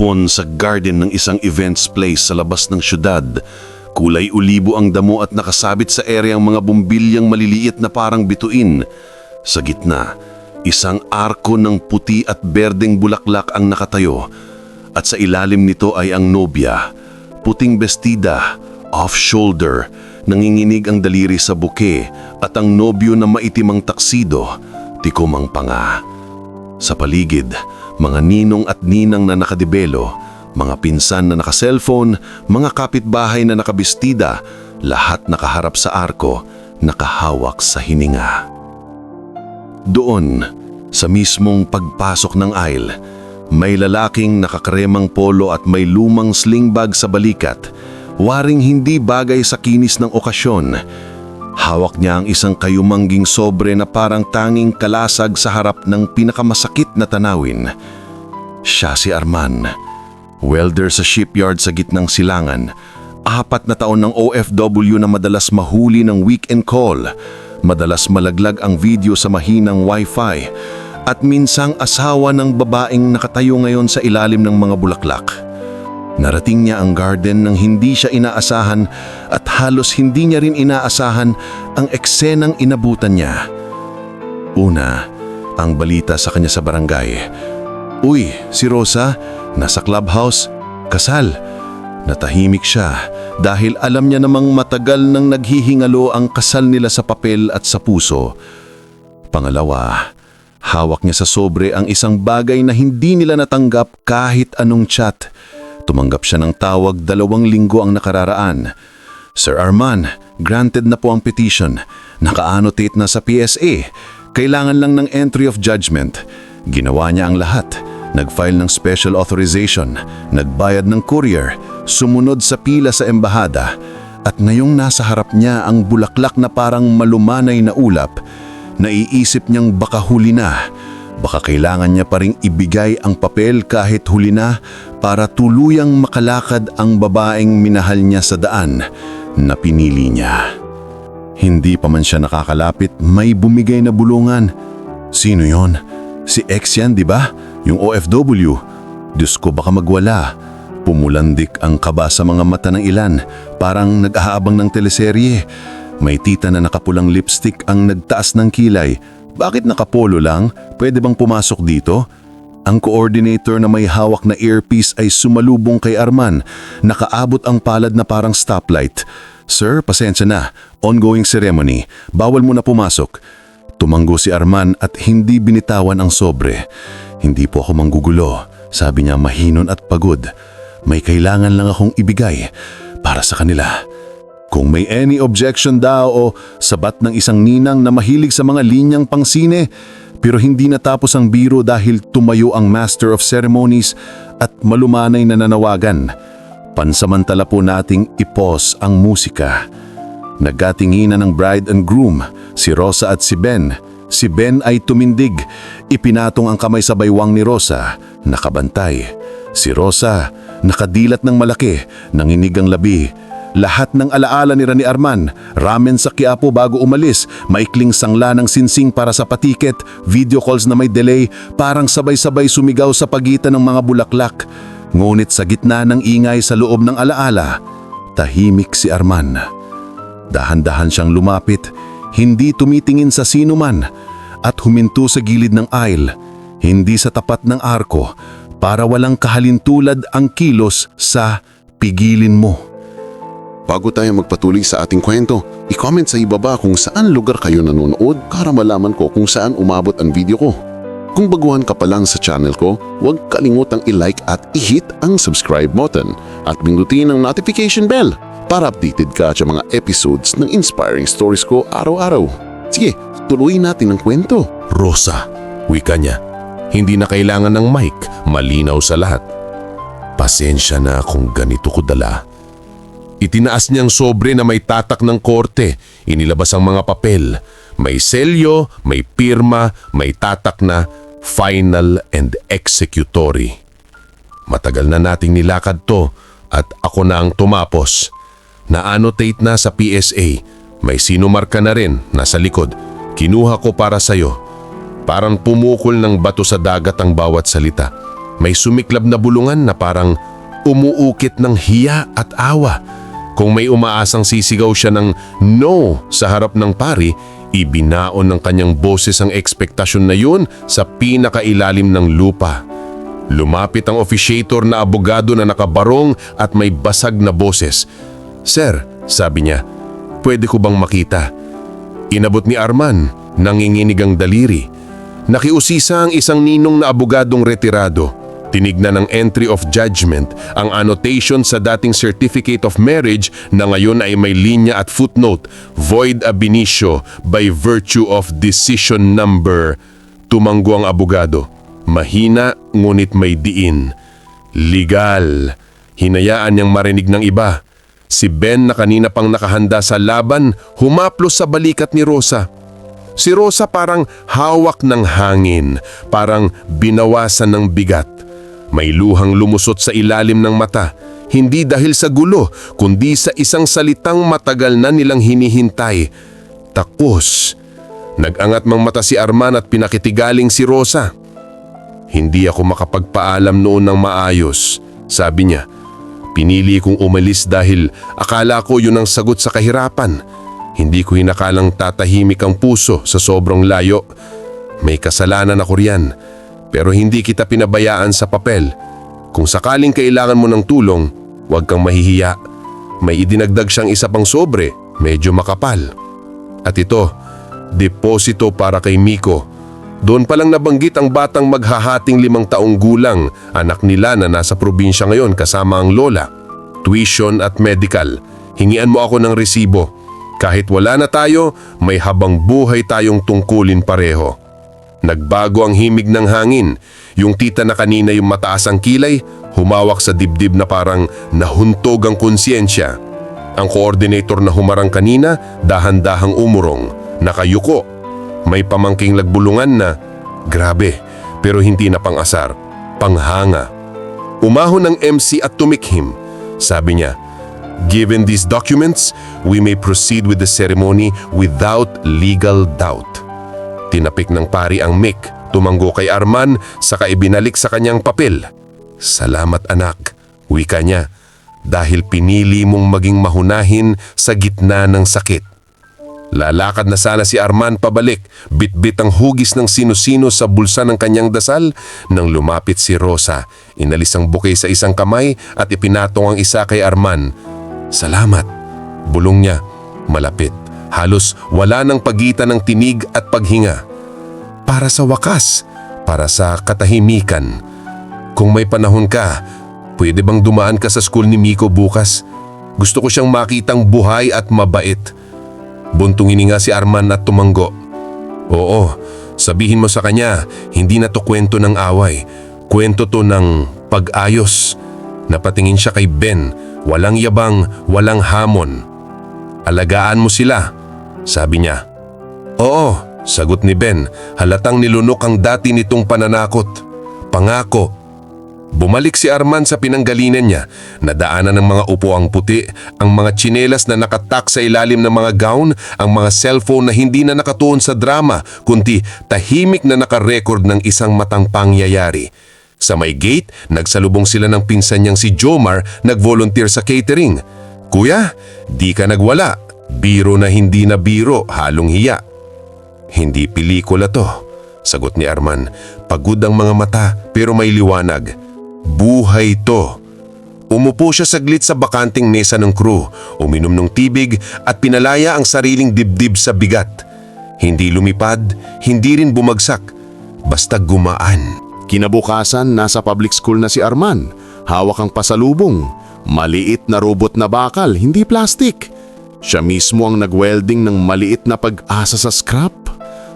Matatagpon sa garden ng isang events place sa labas ng syudad. Kulay ulibo ang damo at nakasabit sa ere ang mga bumbilyang maliliit na parang bituin. Sa gitna, isang arko ng puti at berdeng bulaklak ang nakatayo. At sa ilalim nito ay ang nobya, puting bestida, off-shoulder, nanginginig ang daliri sa buke at ang nobyo na maitimang taksido, tikom ang panga. Sa paligid, mga ninong at ninang na nakadebelo, mga pinsan na naka-cellphone, mga kapitbahay na nakabistida, lahat nakaharap sa arko, nakahawak sa hininga. Doon, sa mismong pagpasok ng aisle, may lalaking nakakremang polo at may lumang sling bag sa balikat, waring hindi bagay sa kinis ng okasyon. Hawak niya ang isang kayumangging sobre na parang tanging kalasag sa harap ng pinakamasakit na tanawin. Siya si Arman, welder sa shipyard sa gitnang silangan, apat na taon ng OFW na madalas mahuli ng weekend call, madalas malaglag ang video sa mahinang wifi, at minsang asawa ng babaeng nakatayo ngayon sa ilalim ng mga bulaklak. Narating niya ang garden nang hindi siya inaasahan at halos hindi niya rin inaasahan ang eksenang inabutan niya. Una, ang balita sa kanya sa barangay. Uy, si Rosa, nasa clubhouse, kasal. Natahimik siya dahil alam niya namang matagal nang naghihingalo ang kasal nila sa papel at sa puso. Pangalawa, hawak niya sa sobre ang isang bagay na hindi nila natanggap kahit anong chat. Tumanggap siya ng tawag dalawang linggo ang nakararaan. Sir Arman, granted na po ang petition. Naka-annotate na sa PSA. Kailangan lang ng entry of judgment. Ginawa niya ang lahat. Nag-file ng special authorization, nagbayad ng courier, sumunod sa pila sa embahada, at ngayong nasa harap niya ang bulaklak na parang malumanay na ulap, naiisip niyang baka huli na. Baka kailangan niya pa ring ibigay ang papel kahit huli na para tuluyang makalakad ang babaeng minahal niya sa daan na pinili niya. Hindi pa man siya nakakalapit, may bumigay na bulungan. Sino yon? Si X yan, di ba? Yung OFW. Diyos ko baka magwala. Pumulandik ang kaba sa mga mata ng ilan, parang nag-aabang ng teleserye. May tita na nakapulang lipstick ang nagtaas ng kilay. Bakit nakapolo lang? Pwede bang pumasok dito? Ang coordinator na may hawak na earpiece ay sumalubong kay Arman. Nakaabot ang palad na parang stoplight. Sir, pasensya na. Ongoing ceremony. Bawal mo na pumasok. Tumanggo si Arman at hindi binitawan ang sobre. Hindi po ako manggugulo. Sabi niya mahinon at pagod. May kailangan lang akong ibigay para sa kanila. Kung may any objection daw o sabat ng isang ninang na mahilig sa mga linyang pangsine, pero hindi natapos ang biro dahil tumayo ang Master of Ceremonies at malumanay na nanawagan. Pansamantala po nating ipos ang musika. Nagkatinginan ng bride and groom, si Rosa at si Ben. Si Ben ay tumindig, ipinatong ang kamay sa baywang ni Rosa, nakabantay. Si Rosa, nakadilat ng malaki, nanginig ang labi. Lahat ng alaala ni Rani Arman, ramen sa Quiapo bago umalis, maikling sangla ng sinsing para sa patiket, video calls na may delay, parang sabay-sabay sumigaw sa pagitan ng mga bulaklak. Ngunit sa gitna ng ingay sa loob ng alaala, tahimik si Arman. Dahan-dahan siyang lumapit, hindi tumitingin sa sino man, at huminto sa gilid ng aisle, hindi sa tapat ng arko, para walang kahalintulad ang kilos sa pigilin mo. Bago tayo magpatuloy sa ating kwento, i-comment sa ibaba kung saan lugar kayo nanonood para malaman ko kung saan umabot ang video ko. Kung baguhan ka pa lang sa channel ko, huwag kalimutang i-like at i-hit ang subscribe button at pindutin ang notification bell para updated ka sa mga episodes ng inspiring stories ko araw-araw. Sige, tuloy natin ang kwento. Rosa, wika niya. Hindi na kailangan ng mic, malinaw sa lahat. Pasensya na kung ganito ko dala. Itinaas niyang sobre na may tatak ng korte, inilabas ang mga papel. May selyo, may pirma, may tatak na final and executory. Matagal na nating nilakad to at ako na ang tumapos. Na-annotate na sa PSA. May sinumarka na rin nasa likod. Kinuha ko para sa'yo. Parang pumukol ng bato sa dagat ang bawat salita. May sumiklab na bulungan na parang umuukit ng hiya at awa. Kung may umaasang sisigaw siya ng no sa harap ng pari, ibinaon ng kanyang boses ang ekspektasyon na yun sa pinakailalim ng lupa. Lumapit ang officiator na abogado na nakabarong at may basag na boses. Sir, sabi niya, pwede ko bang makita? Inabot ni Arman, nanginginig ang daliri. Nakiusisa ang isang ninong na abogadong retirado. Tinignan ng entry of judgment ang annotation sa dating certificate of marriage na ngayon ay may linya at footnote, void ab initio by virtue of decision number. Tumanggo ang abogado. Mahina ngunit may diin. Legal. Hinayaan niyang marinig ng iba. Si Ben na kanina pang nakahanda sa laban, humaplos sa balikat ni Rosa. Si Rosa parang hawak ng hangin, parang binawasan ng bigat. May luhang lumusot sa ilalim ng mata, hindi dahil sa gulo, kundi sa isang salitang matagal na nilang hinihintay. Takos. Nag-angat mang mata si Arman at pinakitigaling si Rosa. Hindi ako makapagpaalam noon ng maayos, sabi niya. Pinili kong umalis dahil akala ko yun ang sagot sa kahirapan. Hindi ko hinakalang tatahimik ang puso sa sobrang layo. May kasalanan ako riyan, pero hindi kita pinabayaan sa papel. Kung sakaling kailangan mo ng tulong, huwag kang mahihiya. May idinagdag siyang isa pang sobre, medyo makapal. At ito, deposito para kay Miko. Doon palang nabanggit ang batang maghahating limang taong gulang, anak nila na nasa probinsya ngayon kasama ang lola. Tuition at medical. Hingian mo ako ng resibo. Kahit wala na tayo, may habang buhay tayong tungkulin pareho. Nagbago ang himig ng hangin. Yung tita na kanina yung mataas ang kilay, humawak sa dibdib na parang nahuntog ang konsyensya. Ang coordinator na humarang kanina, dahan-dahang umurong, nakayuko. May pamangking lagbulungan na, grabe, pero hindi na pang-asar, panghanga. Umahon ng MC at tumikhim. Sabi niya, Given these documents, we may proceed with the ceremony without legal doubt. Tinapik ng pari ang mic, tumanggo kay Arman, saka ibinalik sa kanyang papel. Salamat anak, wika niya, dahil pinili mong maging mahunahin sa gitna ng sakit. Lalakad na sana si Arman pabalik, bitbit ang hugis ng sino-sino sa bulsa ng kanyang dasal nang lumapit si Rosa. Inalis ang bouquet sa isang kamay at ipinatong ang isa kay Arman. Salamat. Bulong niya, malapit. Halos wala ng pagitan ng tinig at paghinga. Para sa wakas, para sa katahimikan. Kung may panahon ka, pwede bang dumaan ka sa school ni Miko bukas? Gusto ko siyang makitang buhay at mabait. Buntong nga si Arman at tumanggo. Oo, sabihin mo sa kanya, hindi na to kwento ng away. Kwento to ng pag-ayos. Napatingin siya kay Ben, walang yabang, walang hamon. Alagaan mo sila, sabi niya. Oo, sagot ni Ben, halatang nilunok ang dati nitong pananakot. Pangako, Bumalik si Arman sa pinanggalingan niya, nadaanan ng mga upuang puti, ang mga tsinelas na nakatak sa ilalim ng mga gown, ang mga cellphone na hindi na nakatuon sa drama, kundi tahimik na nakarecord ng isang matang pangyayari. Sa may gate, nagsalubong sila ng pinsan niyang si Jomar, nag-volunteer sa catering. Kuya, di ka nagwala. Biro na hindi na biro, halong hiya. Hindi pelikula to, sagot ni Arman. Pagod ang mga mata pero may liwanag. Buhay to. Umupo siya saglit sa bakanting mesa ng crew, uminom ng tibig at pinalaya ang sariling dibdib sa bigat. Hindi lumipad, hindi rin bumagsak, basta gumaan. Kinabukasan, nasa public school na si Arman. Hawak ang pasalubong. Maliit na robot na bakal, hindi plastic. Siya mismo ang nag-welding ng maliit na pag-asa sa scrap.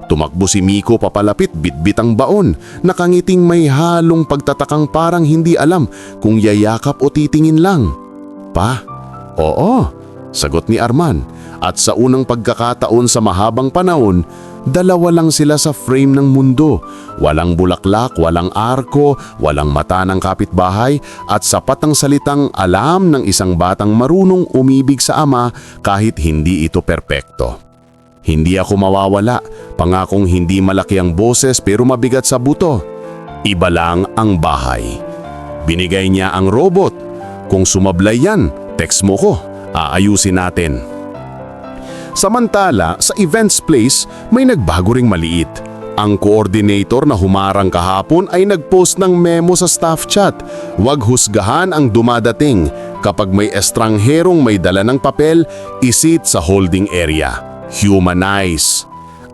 Tumakbo si Miko papalapit bitbit ang baon, nakangiting may halong pagtatakang parang hindi alam kung yayakap o titingin lang. Pa, oo, sagot ni Arman. At sa unang pagkakataon sa mahabang panahon, dalawa lang sila sa frame ng mundo. Walang bulaklak, walang arko, walang mata ng kapitbahay at sapat ang salitang alam ng isang batang marunong umibig sa ama kahit hindi ito perpekto. Hindi ako mawawala, pangakong hindi malaki ang boses pero mabigat sa buto. Iba lang ang bahay. Binigay niya ang robot. Kung sumablay yan, text mo ko. Aayusin natin. Samantala, sa events place, may nagbago ring maliit. Ang coordinator na humarang kahapon ay nagpost ng memo sa staff chat. Huwag husgahan ang dumadating. Kapag may estrangherong may dala ng papel, isit sa holding area. Humanize.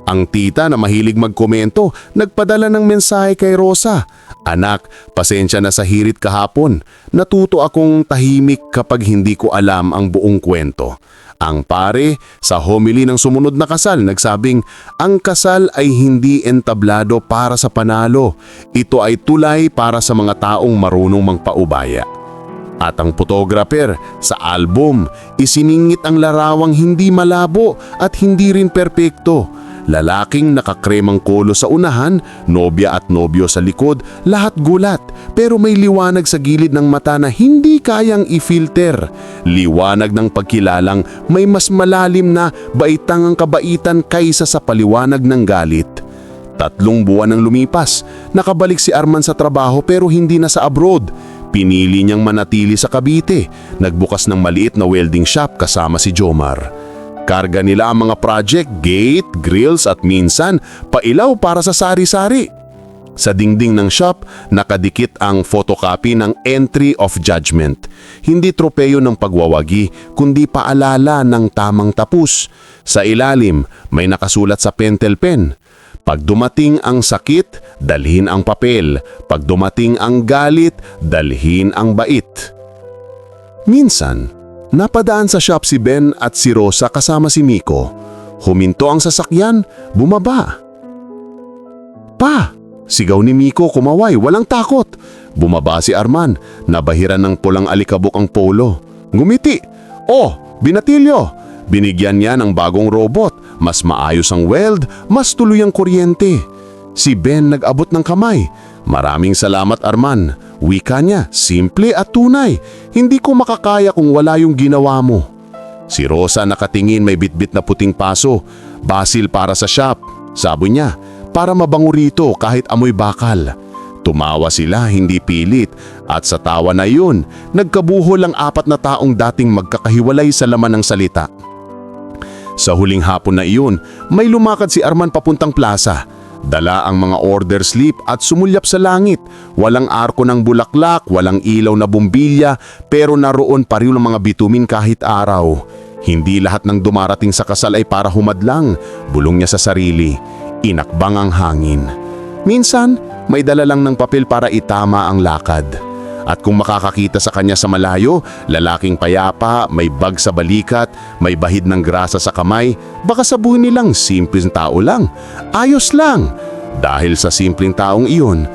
Ang tita na mahilig magkomento, nagpadala ng mensahe kay Rosa. Anak, pasensya na sa hirit kahapon. Natuto akong tahimik kapag hindi ko alam ang buong kwento. Ang pare, sa homily ng sumunod na kasal, nagsabing, ang kasal ay hindi entablado para sa panalo. Ito ay tulay para sa mga taong marunong mangpaubaya. At ang photographer, sa album, isiningit ang larawang hindi malabo at hindi rin perpekto. Lalaking nakakremang kolo sa unahan, nobya at nobyo sa likod, lahat gulat. Pero may liwanag sa gilid ng mata na hindi kayang i-filter. Liwanag ng pagkilalang may mas malalim na baitang ang kabaitan kaysa sa paliwanag ng galit. Tatlong buwan ang lumipas, nakabalik si Arman sa trabaho pero hindi na sa abroad. Pinili niyang manatili sa Cavite, nagbukas ng maliit na welding shop kasama si Jomar. Karga nila ang mga project, gate, grills at minsan pailaw para sa sari-sari. Sa dingding ng shop, nakadikit ang photocopy ng Entry of Judgment. Hindi tropeyo ng pagwawagi, kundi paalala ng tamang tapus. Sa ilalim, may nakasulat sa pentel pen. Pag dumating ang sakit, dalhin ang papel. Pag dumating ang galit, dalhin ang bait. Minsan, napadaan sa shop si Ben at si Rosa kasama si Miko. Huminto ang sasakyan, bumaba. Pa! Sigaw ni Miko kumaway, walang takot. Bumaba si Arman, nabahiran ng pulang alikabok ang polo. Ngumiti. Oh, binatilyo! Binigyan niya ng bagong robot. Mas maayos ang weld, mas tuloy ang kuryente. Si Ben nag-abot ng kamay. Maraming salamat Arman. Wika niya, simple at tunay. Hindi ko makakaya kung wala yung ginawa mo. Si Rosa nakatingin may bitbit na puting paso. Basil para sa shop. Sabi niya, para mabango rito kahit amoy bakal. Tumawa sila hindi pilit at sa tawa na yun, nagkabuhol ang apat na taong dating magkakahiwalay sa laman ng salita. Sa huling hapon na iyon, may lumakad si Arman papuntang plaza. Dala ang mga order slip at sumulyap sa langit. Walang arko ng bulaklak, walang ilaw na bumbilya, pero naroon pa rin ang mga bitumin kahit araw. Hindi lahat ng dumarating sa kasal ay para humadlang, bulong niya sa sarili. Inakbang ang hangin. Minsan, may dala lang ng papel para itama ang lakad. At kung makakakita sa kanya sa malayo, lalaking payapa, may bag sa balikat, may bahid ng grasa sa kamay, baka sabuhin nilang simpleng tao lang. Ayos lang. Dahil sa simpleng taong iyon,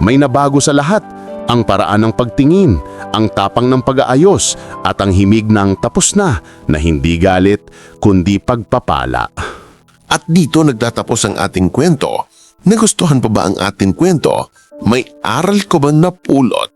may nabago sa lahat. Ang paraan ng pagtingin, ang tapang ng pag-aayos, at ang himig ng tapos na, na hindi galit, kundi pagpapala. At dito nagtatapos ang ating kwento. Nagustuhan pa ba ang ating kwento? May aral ko ba napulot?